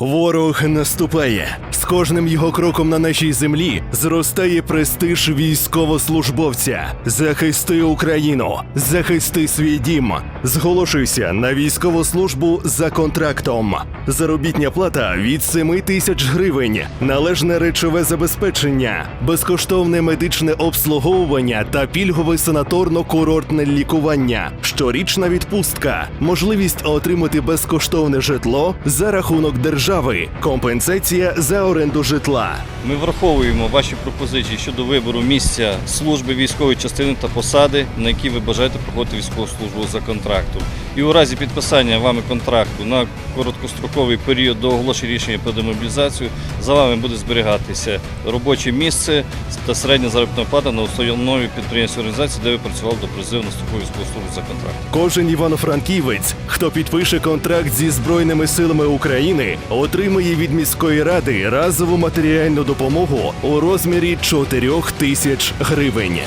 Ворог наступає. Кожним його кроком на нашій землі зростає престиж військовослужбовця. Захисти Україну, захисти свій дім. Зголошуйся на військову службу за контрактом. Заробітня плата від 7 тисяч гривень, належне речове забезпечення, безкоштовне медичне обслуговування та пільгове санаторно-курортне лікування, щорічна відпустка, можливість отримати безкоштовне житло за рахунок держави, компенсація за оренду житла. Ми враховуємо ваші пропозиції щодо вибору місця служби військової частини та посади, на якій ви бажаєте проходити військову службу за контрактом. І у разі підписання вами контракту на короткостроковий період до оголошення рішення про демобілізацію за вами буде зберігатися робоче місце та середня заробітна плата на установі підприємства організації, де ви працювали до призиву на строкову військову службу за контрактом. Кожен івано-франківець, хто підпише контракт зі Збройними силами України, отримає від міської ради разову матеріальну допомогу у розмірі 4 тисяч гривень.